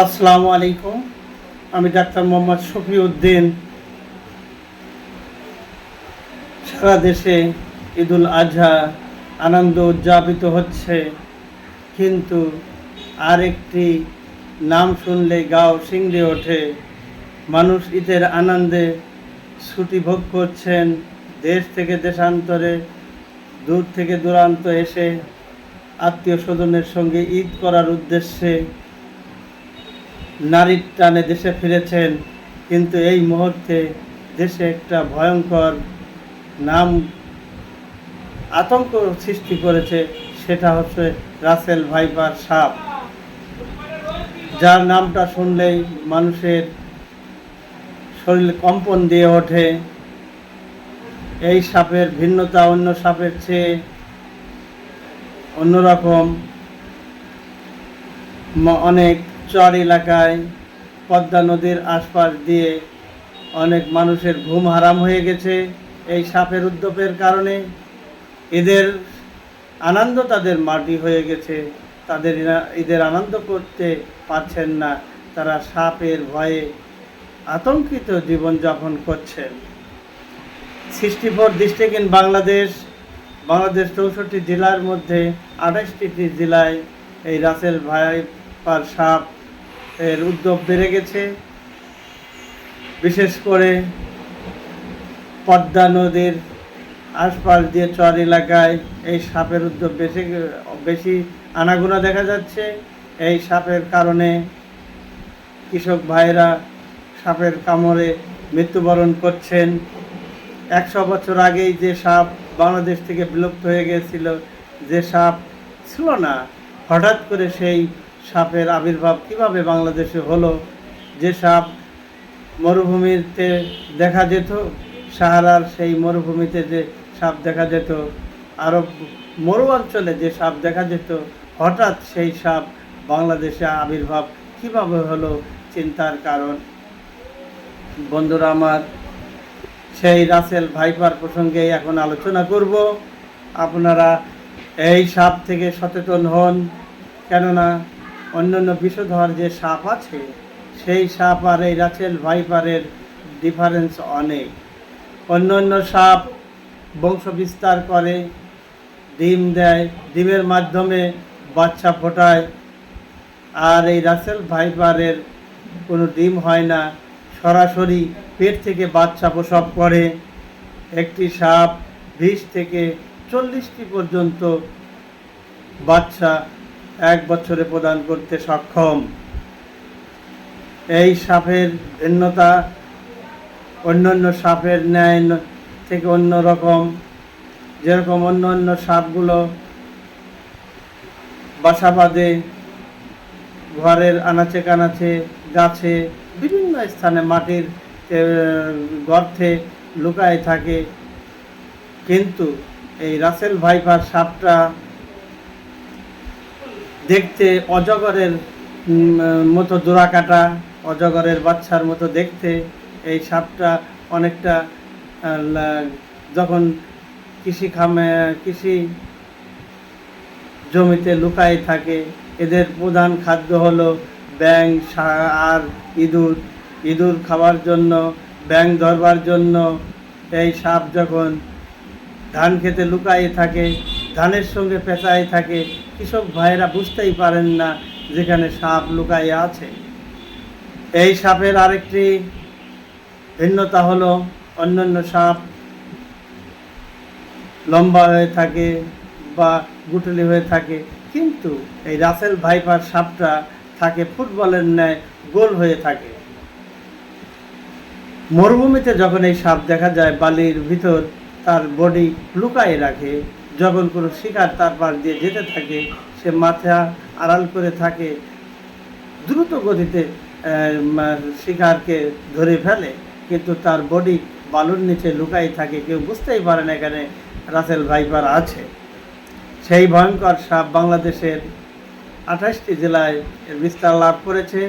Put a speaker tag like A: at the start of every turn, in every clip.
A: আসসালামু আলাইকুম। আমি ডাক্তার মোহাম্মদ শফি উদ্দিন সারা দেশে ঈদুল আজহা আনন্দ উদযাপিত হচ্ছে, কিন্তু আরেকটি নাম শুনলে গাও শিংড়ে ওঠে। মানুষ ঈদের আনন্দে ছুটি ভোগ করছেন, দেশ থেকে দেশান্তরে, দূর থেকে দূরান্ত এসে আত্মীয় স্বজনের সঙ্গে ঈদ করার উদ্দেশ্যে। নারীর টানে দেশে ফিরেছেন, কিন্তু এই মুহূর্তে দেশে একটা ভয়ঙ্কর নাম আতঙ্ক সৃষ্টি করেছে, সেটা হচ্ছে রাসেল ভাইপার সাপ। যার নামটা শুনলেই মানুষের শরীর কম্পন দিয়ে ওঠে। এই সাপের ভিন্নতা অন্য সাপের চেয়ে অন্যরকম। অনেক চর এলাকায় পদ্মা নদীর আশপাশ দিয়ে অনেক মানুষের ঘুম হারাম হয়ে গেছে এই সাপের উদ্যোগের কারণে। এদের আনন্দ তাদের মাটি হয়ে গেছে। তাদের ঈদের আনন্দ করতে পারছেন না। তারা সাপের ভয়ে আতঙ্কিত জীবনযাপন করছেন। Sixty four district in Bangladesh Bangladesh চৌষট্টি জেলার মধ্যে আঠাশটি জেলায় এই রাসেল ভাইপার সাপ এর উদ্যোগ বেড়ে গেছে। বিশেষ করে পদ্মা নদীর আশপাশ দিয়ে চর এলাকায় এই সাপের উদ্যোগ বেশি বেশি আনাগোনা দেখা যাচ্ছে। এই সাপের কারণে কৃষক ভাইরা সাপের কামড়ে মৃত্যুবরণ করছেন। একশো বছর আগেই যে সাপ বাংলাদেশ থেকে বিলুপ্ত হয়ে গিয়েছিল যে সাপ ছিল না, হঠাৎ করে সেই সাপের আবির্ভাব কীভাবে বাংলাদেশে হলো? যে সাপ মরুভূমিতে দেখা যেত, সাহারার সেই মরুভূমিতে যে সাপ দেখা যেত আরব মরু অঞ্চলে যে সাপ দেখা যেত, হঠাৎ সেই সাপ বাংলাদেশে আবির্ভাব কীভাবে হলো চিন্তার কারণ? বন্ধুরা আমার, সেই রাসেল ভাইপার প্রসঙ্গে এখন আলোচনা করব। আপনারা এই সাপ থেকে সচেতন হন, কেননা অন্যান্য বিষধর যে সাপ আছে, সেই সাপ আর এই রাসেল ভাইপারের ডিফারেন্স অনেক। অন্য অন্য সাপ বংশ বিস্তার করে, ডিম দেয়, ডিমের মাধ্যমে বাচ্চা ফোটায়, আর এই রাসেল ভাইপারের কোনো ডিম হয় না। সরাসরি পেট থেকে বাচ্চা প্রসব করে। একটি সাপ বিশ থেকে চল্লিশটি পর্যন্ত বাচ্চা এক বছরে প্রদান করতে সক্ষম। এই সাপের ভিন্নতা অন্যান্য সাপের ন্যায় থেকে অন্য রকম। যেরকম অন্য অন্য সাপগুলো বাসা বাঁধে ঘরের আনাচে কানাচে গাছে, বিভিন্ন স্থানে মাটির গর্থে লুকায় থাকে। কিন্তু এই রাসেল ভাইপার সাপটা দেখতে অজগরের মতো দোড়া কাটা, অজগরের বাচ্চার মতো দেখতে। এই সাপটা অনেকটা যখন কৃষি খামে, কৃষি জমিতে লুকায় থাকে, এদের প্রধান খাদ্য হলো ব্যাং আর, ইঁদুর। ইঁদুর খাওয়ার জন্য ব্যাং ধরবার জন্য এই সাপ যখন ধান খেতে লুকায়ে থাকে, ধানের সঙ্গে পেঁচায় থাকে কৃষক ভাইরা বুঝতেই পারেন না যেখানে সাপ লুকায়ে আছে। এই সাপের আরেকটি ভিন্নতা হলো অন্যান্য সাপ লম্বা হয়ে থাকে বা গুটলি হয়ে থাকে। কিন্তু এই রাসেল ভাইপার সাপটা থাকে ফুটবলের ন্যায় গোল হয়ে থাকে। মরুভূমিতে যখন এই সাপ দেখা যায়, বালির ভিতর তার বডি লুকায়ে রাখে যখন কোনো শিকার তার পাশ দিয়ে যেতে থাকে। সে মাথা আড়াল করে থাকে। দ্রুত গতিতে শিকারকে ধরে ফেলে। কিন্তু তার বডি বালুর নিচে লুকাই থাকে। কেউ বুঝতেই পারে না এখানে রাসেল ভাইপার আছে। সেই ভয়ঙ্কর সাপ বাংলাদেশের আঠাশটি জেলায় বিস্তার লাভ করেছে।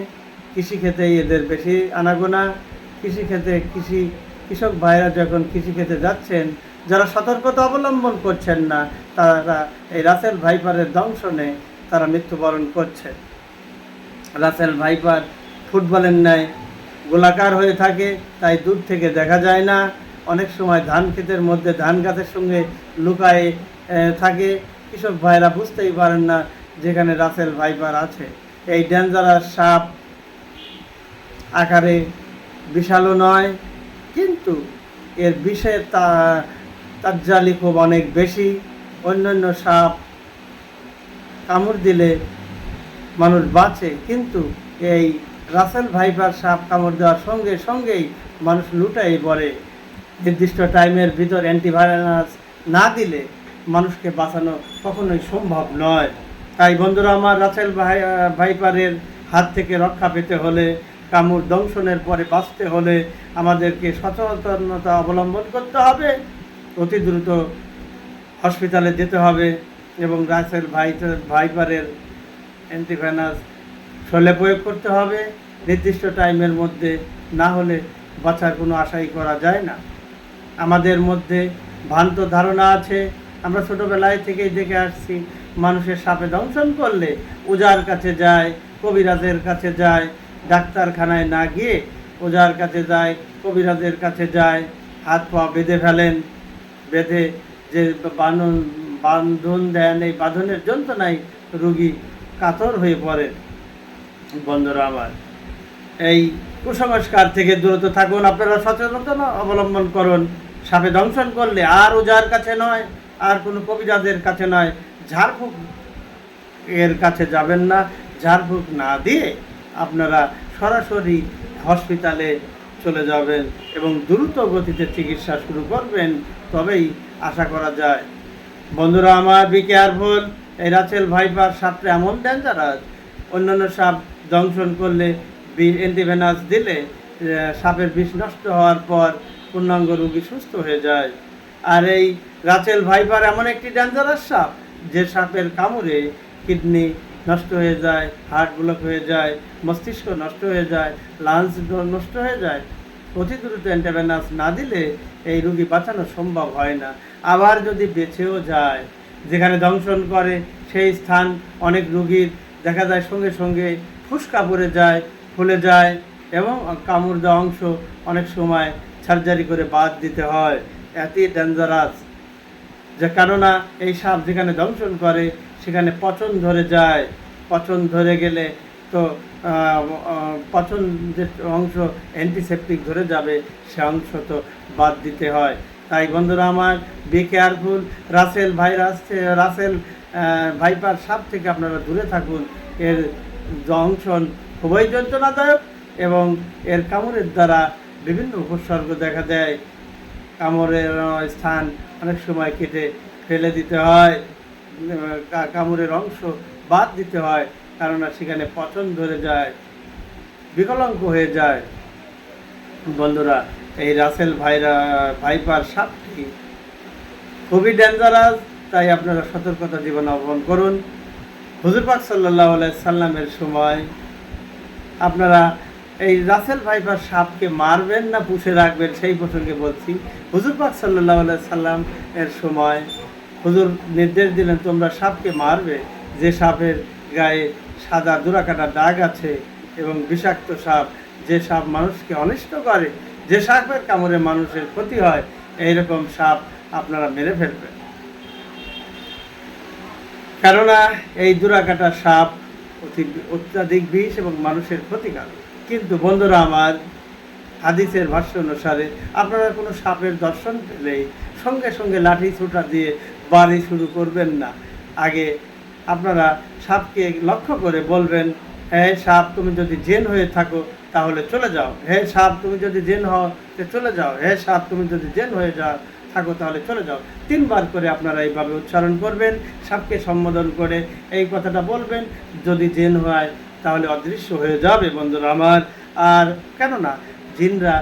A: কৃষিক্ষেত্রেই এদের বেশি আনাগোনা। কৃষিক্ষেত্রে কৃষি কৃষক ভাইরা যখন কৃষিক্ষেত্রে যাচ্ছেন যারা সতর্কতা অবলম্বন করছেন না, তারা এই রাসেল ভাইপারের দংশনে তারা মৃত্যুবরণ করছে। রাসেল ভাইপার ফুটবলের ন্যায় গোলাকার হয়ে থাকে, তাই দূর থেকে দেখা যায় না। অনেক সময় ধান ক্ষেতের মধ্যে ধান গাছের সঙ্গে লুকায়ে থাকে। কৃষক ভাইরা বুঝতেই পারেন না যেখানে রাসেল ভাইপার আছে। এই ডেঞ্জারাস সাপ আকারে বিশালও নয়, কিন্তু এর বিষের তা তাজ্জালি খুব অনেক বেশি। অন্যান্য সাপ কামড় দিলে মানুষ বাঁচে, কিন্তু এই রাসেল ভাইপার সাপ কামড় দেওয়ার সঙ্গে সঙ্গেই মানুষ লুটাই পড়ে। নির্দিষ্ট টাইমের ভিতর অ্যান্টিভাইরাস না দিলে মানুষকে বাঁচানো কখনোই সম্ভব নয়। তাই বন্ধুরা, আমার রাসেল ভাই ভাইপারের হাত থেকে রক্ষা পেতে হলে, কামড় দংশনের পরে বাঁচতে হলে আমাদেরকে সচেতনতা অবলম্বন করতে হবে। অতি দ্রুত হসপিটালে যেতে হবে এবং রাসেল ভাই ভাইপারের অ্যান্টিভেনাস শরীরে প্রয়োগ করতে হবে। নির্দিষ্ট টাইমের মধ্যে না হলে বাঁচার কোনো আশাই করা যায় না। আমাদের মধ্যে ভ্রান্ত ধারণা আছে। আমরা ছোটোবেলায় থেকেই দেখে আসছি, মানুষের সাপে দংশন করলে ওজার কাছে যায়, কবিরাজের কাছে যায়, ডাক্তারখানায় না গিয়ে ওজার কাছে যায়, কবিরাজের কাছে যায়, হাত পা বেঁধে ফেলেন। বেঁধে যে বাঁধন বাঁধন দেন এই বাঁধনের যন্ত্রণায় রুগী কাতর হয়ে পড়ে। বন্ধুরা আমার, এই কুসংস্কার থেকে দূরত থাকুন, আপনারা সচেতনতা অবলম্বন করুন, সাপে দংশন করলে আর ওজার কাছে নয়, আর কোনো কবিরাজের কাছে নয়, ঝাড়ফুঁক এর কাছে যাবেন না, ঝাড়ফুঁক না দিয়ে আপনারা সরাসরি হসপিটালে চলে যাবেন এবং দ্রুত গতিতে চিকিৎসা শুরু করবেন। তবেই আশা করা যায়। বন্ধুরা আমার বি কেয়ারফুল এই রাচেল ভাইপার সাপটা এমন ডেঞ্জারাস অন্যান্য সাপ দংশন করলে অ্যান্টিভেনাস দিলে সাপের বিষ নষ্ট হওয়ার পর পূর্ণাঙ্গ রোগী সুস্থ হয়ে যায়। আর এই রাচেল ভাইপার এমন একটি ডেঞ্জারাস সাপ, যে সাপের কামড়ে কিডনি নষ্ট হয়ে যায় হার্ট ব্লক হয়ে যায়, মস্তিষ্ক নষ্ট হয়ে যায় লাংস নষ্ট হয়ে যায়। অতি দ্রুত অ্যান্টিভেনাস না দিলে এই রুগী বাঁচানো সম্ভব হয় না। আবার যদি বেঁচেও যায়, যেখানে দংশন করে, সেই স্থান অনেক রুগীর দেখা যায় সঙ্গে সঙ্গে ফুসকা পড়ে যায়, ফুলে যায় এবং কামড় দেওয়া অংশ অনেক সময় সার্জারি করে বাদ দিতে হয়। এতই ডেঞ্জারাস যে কেননা এই সাপ যেখানে দংশন করে, সেখানে পচন ধরে যায়। পচন ধরে গেলে তো যে অংশ অ্যান্টিসেপটিক ধরে যাবে, সে অংশ তো বাদ দিতে হয়। তাই বন্ধুরা আমার be careful Russell virus Russell viper সাপ থেকে আপনারা দূরে থাকুন। এর দংশন খুবই যন্ত্রণাদায়ক এবং এর কামড়ের দ্বারা বিভিন্ন উপসর্গ দেখা দেয়। কামড়ের স্থান অনেক সময় কেটে ফেলে দিতে হয় কামড়ের অংশ বাদ দিতে হয়। কেননা সেখানে পচন ধরে যায়, বিকলাঙ্গ হয়ে যায়। বন্ধুরা, এই রাসেল ভাইরা, ভাইপার সাপটি খুবই ডেঞ্জারাস তাই আপনারা সতর্কতা জীবন অবলম্বন করুন। হুজুর পাক সাল্লাহ সাল্লামের সময় আপনারা এই রাসেল ভাইপার সাপকে মারবেন না, পুষে রাখবেন, সেই প্রসঙ্গে বলছি। হুজুর পাক সাল্লাহ সাল্লাম এর সময় হুজুর নির্দেশ দিলেন, তোমরা সাপকে মারবে, যে সাপের গায়ে সাদা দুরাকাটা দাগ আছে এবং বিষাক্ত সাপ, যে সাপ মানুষকে অনিষ্ট করে, যে সাপের কামড়ে মানুষের ক্ষতি হয়, এইরকম সাপ আপনারা মেরে ফেলবেন। কেননা এই দুরাকাটা সাপ অতি অত্যাধিক বিষ এবং মানুষের ক্ষতিকারক। কিন্তু বন্ধুরা আমার, হাদিসের ভাষ্য অনুসারে আপনারা কোনো সাপের দর্শন পেলেই সঙ্গে সঙ্গে লাঠি ছোটা দিয়ে বাড়ি শুরু করবেন না। আগে আপনারা সাপকে লক্ষ্য করে বলবেন হ্যাঁ সাপ, তুমি যদি জেন হয়ে থাকো, তাহলে চলে যাও। হে সাপ, তুমি যদি জেন হও, তো চলে যাও। হে সাপ, তুমি যদি জেন হয়ে যাও থাকো, তাহলে চলে যাও। তিনবার করে আপনারা এইভাবে উচ্চারণ করবেন, সাপকে সম্বোধন করে এই কথাটা বলবেন, যদি জেন হয়, তাহলে অদৃশ্য হয়ে যাবে, বন্ধুরা আমার। আর কেননা, জিনরা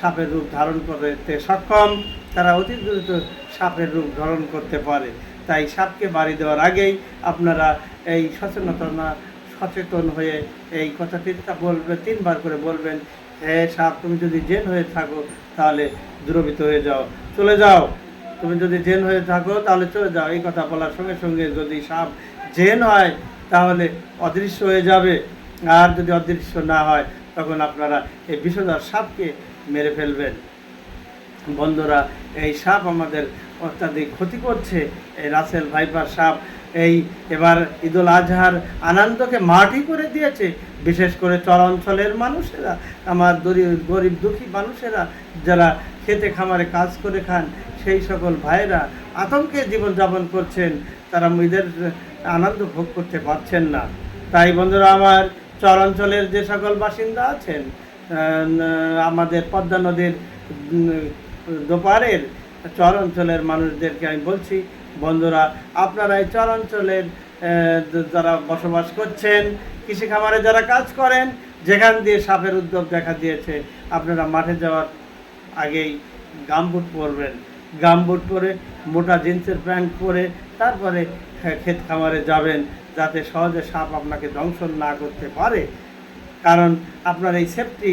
A: সাপের রূপ ধারণ করতে সক্ষম, তারা অতি দ্রুত সাপের রূপ ধারণ করতে পারে। তাই সাপকে বাড়ি দেওয়ার আগেই আপনারা এই সচেতনতা, সচেতন হয়ে এই কথা তিনটা বলবে, তিনবার করে বলবেন, হে সাপ, তুমি যদি জেন হয়ে থাকো, তাহলে দূরবিত হয়ে যাও। চলে যাও। তুমি যদি জেন হয়ে থাকো, তাহলে চলে যাও। এই কথা বলার সঙ্গে সঙ্গে যদি সাপ জেন হয়, তাহলে অদৃশ্য হয়ে যাবে। আর যদি অদৃশ্য না হয়, তখন আপনারা এই বিষধর সাপকে মেরে ফেলবেন। বন্ধুরা, এই সাপ আমাদের অত্যাধিক ক্ষতি করছে, এই রাসেল ভাইপার সাপ। এই এবার ঈদুল আজহার আনন্দকে মাটি করে দিয়েছে, বিশেষ করে চর অঞ্চলের মানুষেরা, আমার গরিব দুঃখী মানুষেরা, যারা খেতে খামারে কাজ করে খান, সেই সকল ভাইয়েরা আতঙ্কে জীবনযাপন করছেন, তারা ঈদের আনন্দ ভোগ করতে পারছেন না। তাই বন্ধুরা, আমার চর অঞ্চলের যে সকল বাসিন্দা আছেন আমাদের পদ্মা নদীর দোপারের চর অঞ্চলের মানুষদেরকে আমি বলছি, বন্ধুরা, আপনারা এই চর অঞ্চলের যারা বসবাস করছেন, কৃষি খামারে যারা কাজ করেন, যেখান দিয়ে সাপের উদ্যোগ দেখা দিয়েছে, আপনারা মাঠে যাওয়ার আগেই গামবুট পরবেন। গামবুট পরে মোটা জিন্সের প্যান্ট পরে তারপরে ক্ষেত খামারে যাবেন, যাতে সহজে সাপ আপনাকে দংশন না করতে পারে। কারণ আপনার এই সেফটি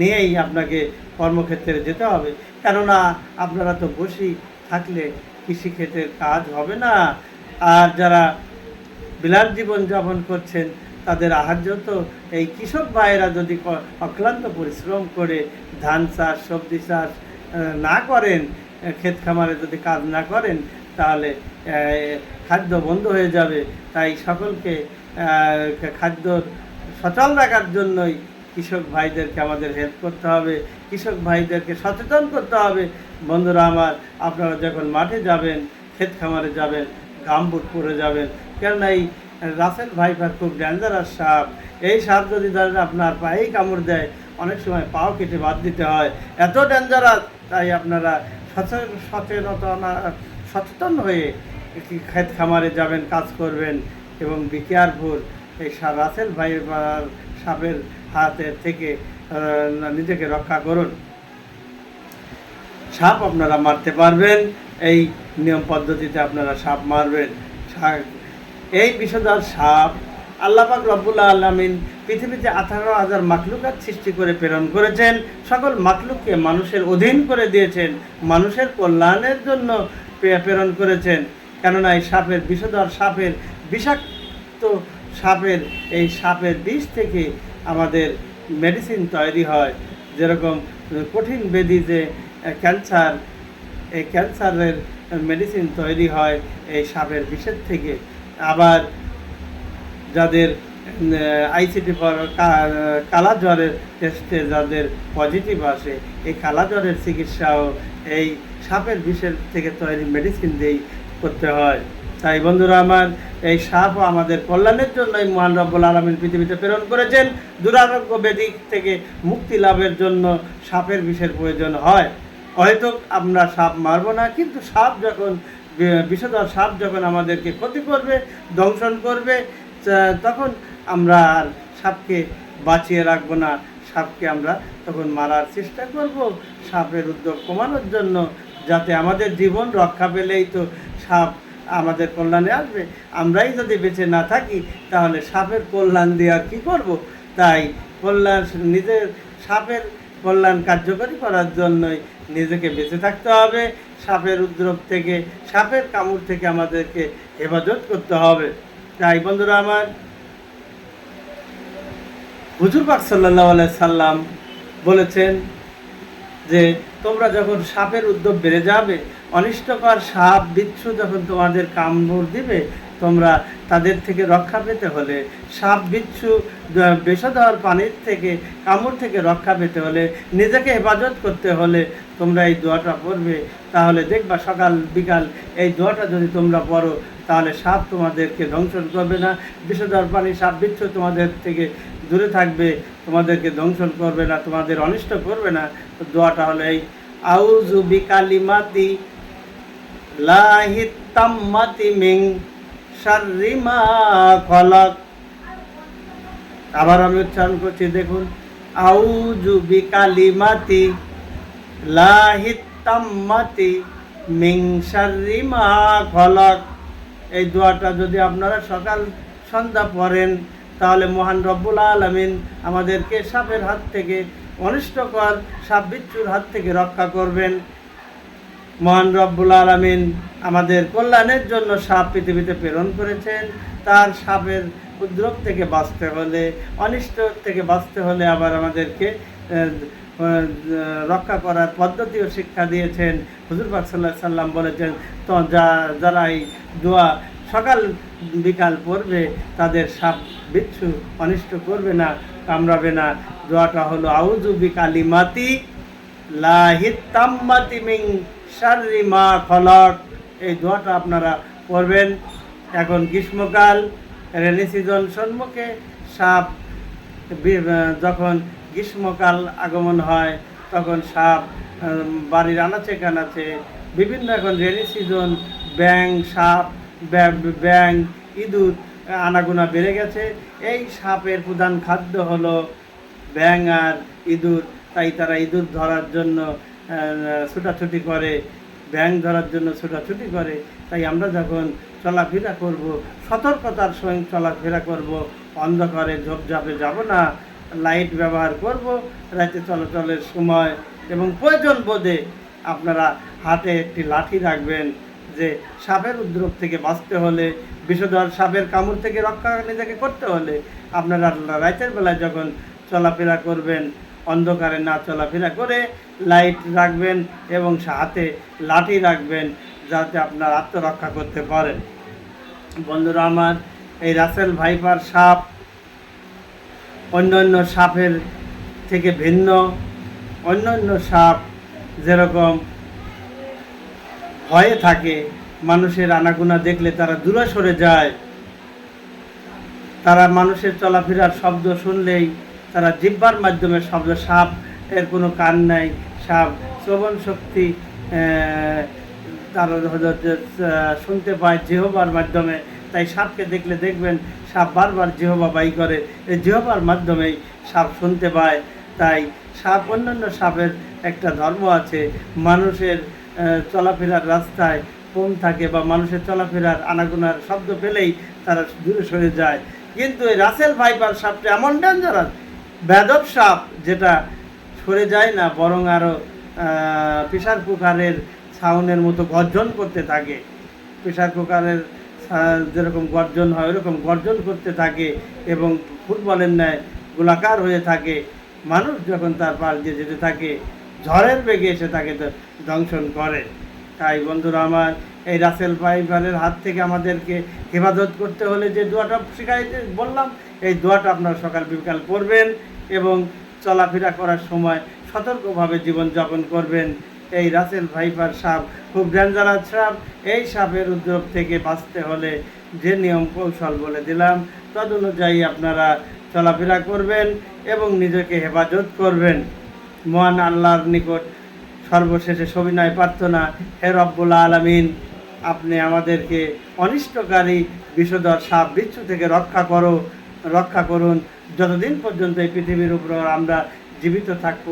A: নিয়েই আপনাকে কর্মক্ষেত্রে যেতে হবে। কেননা আপনারা তো বসেই থাকলে কৃষিক্ষেত্রের কাজ হবে না। আর যারা বিলাস জীবন যাপন করছেন, তাদের আহার্য তো এই কৃষক ভাইয়েরা যদি অক্লান্ত পরিশ্রম করে ধান চাষ, সবজি চাষ না করেন ক্ষেত খামারে যদি কাজ না করেন, তাহলে খাদ্য বন্ধ হয়ে যাবে। তাই সকলকে খাদ্য সচল রাখার জন্যই কৃষক ভাইদেরকে আমাদের হেল্প করতে হবে, কৃষক ভাইদেরকে সচেতন করতে হবে। বন্ধুরা আমার, আপনারা যখন মাঠে যাবেন, ক্ষেত খামারে যাবেন গামবুট পরে যাবেন, কেননা এই রাসেল ভাইপার খুব ডেঞ্জারাস সাপ। এই সাপ যদি ধরেন আপনার পায়েই কামড় দেয়, অনেক সময় পাও কেটে বাদ দিতে হয়। এত ডেঞ্জারাস তাই আপনারা সচেতন সচেতন হয়ে ক্ষেত খামারে যাবেন, কাজ করবেন এবং বি কেয়ারফুল এই রাসেল ভাইপার সাপের হাতের থেকে নিজেকে রক্ষা করুন। সাপ আপনারা মারতে পারবেন, এই নিয়ম পদ্ধতিতে আপনারা সাপ মারবেন। এই বিষদার সাপ আল্লাপাক রব্বুল্লা আলমিন পৃথিবীতে আঠারো হাজার মাকলুকাত সৃষ্টি করে প্রেরণ করেছেন। সকল মাকলুককে মানুষের অধীন করে দিয়েছেন, মানুষের কল্যাণের জন্য প্রেরণ করেছেন। কেননা এই সাপের বিষধর সাপের বিষাক্ত সাপের, এই সাপের বিষ থেকে আমাদের মেডিসিন তৈরি হয়। যেরকম কঠিন ব্যাধি যে ক্যান্সার এই ক্যান্সারের মেডিসিন তৈরি হয় এই সাপের বিষের থেকে। আবার যাদের আইসিটি কালা জ্বরের টেস্টে যাদের পজিটিভ আসে, এই কালা জ্বরের চিকিৎসাও এই সাপের বিষের থেকে তৈরি মেডিসিন দিয়েই করতে হয়। তাই বন্ধুরা আমার এই সাপও আমাদের কল্যাণের জন্যই মহান রব্বুল আলমিন পৃথিবীতে প্রেরণ করেছেন। দুরারোগ্য ব্যাধি থেকে মুক্তি লাভের জন্য সাপের বিষের প্রয়োজন হয়। হয়তো আমরা সাপ মারব না, কিন্তু সাপ যখন, বিষধর সাপ যখন আমাদেরকে ক্ষতি করবে, দংশন করবে তখন আমরা আর সাপকে বাঁচিয়ে রাখব না। সাপকে আমরা তখন মারার চেষ্টা করব, সাপের উদ্যোগ কমানোর জন্য, যাতে আমাদের জীবন রক্ষা পেলেই তো সাপ আমাদের কল্যাণে আসবে। আমরাই যদি বেঁচে না থাকি, তাহলে সাপের কল্যাণ আর কী করব? তাই কল্যাণ, নিজের সাপের কল্যাণ কার্যকরী করার জন্যই নিজেকে বেঁচে থাকতে হবে। সাপের উপদ্রব থেকে, সাপের কামড় থেকে আমাদেরকে হেফাজত করতে হবে। তাই বন্ধুরা আমার, হুজুর পাক সাল্লাহ সাল্লাম বলেছেন যে, তোমরা যখন সাপের উদ্যোগ বেড়ে যাবে অনিষ্টকর সাপ, বিচ্ছু যখন তোমাদের কামড় দিবে, তোমরা তাদের থেকে রক্ষা পেতে হলে সাপ, বিচ্ছু বিষধর পানির থেকে, কামড় থেকে রক্ষা পেতে হলে নিজেকে হেফাজত করতে হলে তোমরা এই দোয়াটা পড়বে। তাহলে দেখবা সকাল বিকাল এই দোয়াটা যদি তোমরা পড়ো, তাহলে সাপ তোমাদেরকে ধ্বংসন করবে না বিষধর পানি, সাপ, বিচ্ছু তোমাদের থেকে দূরে থাকবে, তোমাদেরকে দংশন করবে না, তোমাদের অনিষ্ট করবে না। দোয়াটা হলো এই আউজু বিকালিমাতি মিং আবার আমি উচ্চারণ করছি, দেখুন। আউজু বিকালিমাতি লাহিতাম্মাতি মিং শাররি মা খলাক। এই দোয়াটা যদি আপনারা সকাল সন্ধ্যা পড়েন, তাহলে মহান রব্বুল আলমিন আমাদেরকে সাপের হাত থেকে অনিষ্টকর সাপ বিচ্ছুর হাত থেকে রক্ষা করবেন। মহান রব্বুল আলমিন আমাদের কল্যাণের জন্য সাপ পৃথিবীতে প্রেরণ করেছেন। তার সাপের উদ্রব থেকে বাঁচতে হলে, অনিষ্ট থেকে বাঁচতে হলে আবার আমাদেরকে রক্ষা করার পদ্ধতিও শিক্ষা দিয়েছেন। হুজুর সাল্লাহ সাল্লাম বলেছেন, তো যা যারা এই দোয়া সকাল বিকাল পড়বে, তাদের সাপ বিচ্ছু অনিষ্ট করবে না, কামড়াবে না। দোয়াটা হলো আউজু বিকালিমাতি লাহিত মিং শাররি মা খলক এই দোয়াটা আপনারা পড়বেন। এখন গ্রীষ্মকাল রেনি সিজন সম্মুখে সাপ যখন গ্রীষ্মকাল আগমন হয়, তখন সাপ বাড়ির আনাচে কানাচে, বিভিন্ন এখন রেনি সিজন ব্যাং সাপ ব্যা- ইঁদুর, আনাগোনা বেড়ে গেছে। এই সাপের প্রধান খাদ্য হলো ব্যাং আর ইঁদুর। তাই তারা ইঁদুর ধরার জন্য ছুটাছুটি করে ব্যাং ধরার জন্য ছোটাছুটি করে। তাই আমরা যখন চলাফেরা করব, সতর্কতার সঙ্গে চলাফেরা করব, অন্ধকারে ঝোপঝাপে যাব না, লাইট ব্যবহার করব, রাতে চলাচলের সময় এবং প্রয়োজন বোধে আপনারা হাতে একটি লাঠি রাখবেন যে সাপের উদ্রব থেকে বাঁচতে হলে, বিষধর সাপের কামড় থেকে রক্ষা নিজেকে করতে হলে আপনারা রাতের বেলায় যখন চলাফেরা করবেন, অন্ধকারে না চলাফেরা করে লাইট রাখবেন এবং হাতে লাঠি রাখবেন যাতে আপনার আত্মরক্ষা করতে পারেন। বন্ধুরা আমার, এই রাসেল ভাইপার সাপ অন্যান্য সাপের থেকে ভিন্ন। অন্যান্য সাপ যেরকম ভয়ে থাকে, মানুষের আনাগোনা দেখলে তারা দূরে সরে যায়। তারা মানুষের চলাফেরার শব্দ শুনলেই তারা জিব্বার মাধ্যমে শব্দ সাপ এর কোনো কান নাই, সাপ, শ্রবণ শক্তি তারা শুনতে পায় জেহবার মাধ্যমে, তাই সাপকে দেখলে দেখবেন সাপ বারবার জেহবা বাই করে। এই জেহবার মাধ্যমেই সাপ শুনতে পায়, তাই সাপ, অন্যান্য সাপের একটা ধর্ম আছে, মানুষের চলাফেরার রাস্তায় কম থাকে বা মানুষের চলাফেরার আনাগোনার শব্দ পেলেই তারা দূরে সরে যায়। কিন্তু এই রাসেল ভাইপার সাপটা এমন ডেঞ্জারাস বেদব সাপ যেটা সরে যায় না, বরং আরও প্রেশার কুকারের সাউন্ডের মতো গর্জন করতে থাকে। প্রেশার কুকারের যেরকম গর্জন হয়, ওরকম গর্জন করতে থাকে এবং ফুটবলের ন্যায় গোলাকার হয়ে থাকে। মানুষ যখন তার পাশ দিয়ে যেতে থাকে, ঝড়ের বেগে এসে তাকে দংশন করে। তাই বন্ধুরা আমার, এই রাসেল পাইপারের হাত থেকে আমাদেরকে হেফাজত করতে হলে যে দোয়াটা শিখাইতে বললাম, এই দোয়াটা আপনারা সকাল বিকাল করবেন এবং চলাফেরা করার সময় সতর্কভাবে জীবনযাপন করবেন। এই রাসেল ভাইপার সাপ খুব ডেঞ্জারাস সাপ। এই সাপের উদ্যোগ থেকে বাঁচতে হলে যে নিয়ম কৌশল বলে দিলাম তদ অনুযায়ী আপনারা চলাফেরা করবেন এবং নিজেকে হেফাজত করবেন। মহান আল্লাহর নিকট সর্বশেষে সবিনয় প্রার্থনা, হে রব্বুল আলমিন, আপনি আমাদেরকে অনিষ্টকারী বিষধর সাপ বিচ্ছু থেকে রক্ষা করো, রক্ষা করুন। যতদিন পর্যন্ত এই পৃথিবীর উপর আমরা জীবিত থাকব,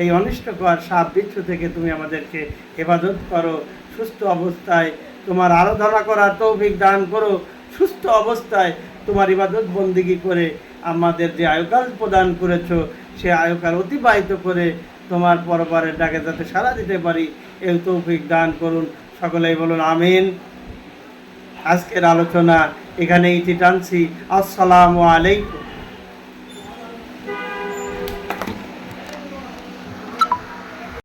A: এই অনিষ্টকর সাপ বিচ্ছু থেকে তুমি আমাদেরকে হেফাজত করো, সুস্থ অবস্থায় তোমার আরাধনা করার তৌফিক দান করো, সুস্থ অবস্থায় তোমার ইবাদত বন্দিগি করে আমাদের যে আয়ুকাল প্রদান করেছ, সে আয়ুকাল অতিবাহিত করে তোমার পরবারের ডাকে যাতে সাড়া দিতে পারি, এই তৌফিক দান করুন। সকলেই বলুন আমিন। আজকের আলোচনা এখানে ইতি টানছি। আসসালামু আলাইকুম।